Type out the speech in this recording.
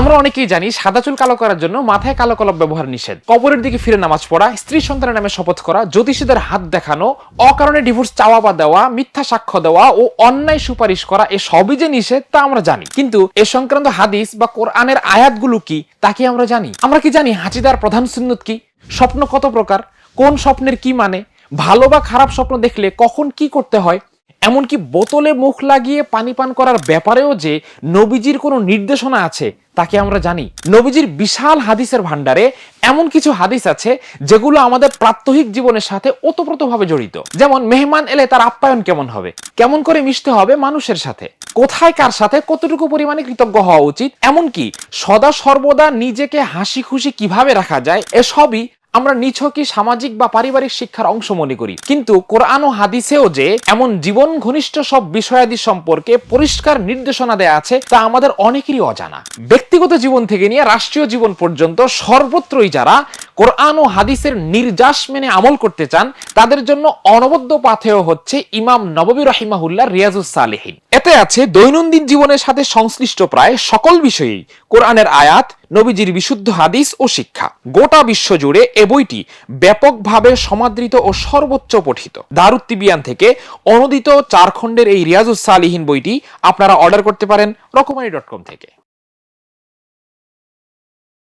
আমরা অনেকেই জানি সাদা চুল কালো করার জন্য মাথায় কালো কলম ব্যবহার নিষেধ। কবরের দিকে ফিরে নামাজ পড়া, স্ত্রী সন্তানের নামে শপথ করা, জ্যোতিষীদের হাত দেখানো, অকারণে ডিভোর্স চাওয়া বা দেওয়া, মিথ্যা সাক্ষ্য দেওয়া ও অন্যায় সুপারিশ করা এ সবই যে নিষেধ তা আমরা জানি। কিন্তু এ সংক্রান্ত হাদিস বা কোরআনের আয়াতগুলো কি তা কি আমরা জানি? আমরা কি জানি হাঁচিদার প্রধান সুন্নত কি? স্বপ্ন কত প্রকার? কোন স্বপ্নের কি মানে? ভালো বা খারাপ স্বপ্ন দেখলে কখন কি করতে হয়? এমনকি বোতলে মুখ লাগিয়ে পানি পান করার ব্যাপারেও যে নবীজির কোনো নির্দেশনা আছে, তাকে আমরা জানি। নবীজির বিশাল হাদিসের ভান্ডারে এমন কিছু হাদিস আছে, যেগুলো আমাদের প্রাত্যহিক জীবনের সাথে ওতপ্রোতভাবে জড়িত। যেমন, মেহমান এলে তার আপ্যায়ন কেমন হবে? কেমন করে মিশতে হবে মানুষের সাথে? কোথায় কার সাথে? কতটুকু পরিমাণে কৃতজ্ঞ হওয়া উচিত? এমনকি, সদা সর্বদা নিজেকে হাসি খুশি কীভাবে রাখা যায়? এসবই আমরা নিছকই সামাজিক বা পারিবারিক শিক্ষার অংশ মনে করি। কিন্তু কোরআন ও হাদিসেও যে এমন জীবন ঘনিষ্ঠ সব বিষয়াদি সম্পর্কে পরিষ্কার নির্দেশনা দেয়া আছে, তা আমাদের অনেকেরই অজানা। ব্যক্তিগত জীবন থেকে নিয়ে রাষ্ট্রীয় জীবন পর্যন্ত সর্বত্রই যারা কোরআন ও হাদিসের নির্যাস মেনে আমল করতে চান, তাদের জন্য অনবদ্য পাথেয় হচ্ছে ইমাম নববী রহিমাহুল্লাহ রিয়াজুস সালেহীন। এতে আছে দৈনন্দিন জীবনের সাথে সংশ্লিষ্ট প্রায় সকল বিষয়েই কোরআনের আয়াত, নবীজির বিশুদ্ধ হাদিস ও শিক্ষা। গোটা বিশ্ব জুড়ে এ বইটি ব্যাপকভাবে সমাদৃত ও সর্বোচ্চ পঠিত। দারুত্তিবিয়ান থেকে অনুদিত চার খণ্ডের এই রিয়াজুস সালিহীন বইটি আপনারা অর্ডার করতে পারেন রকমারি ডট কম থেকে।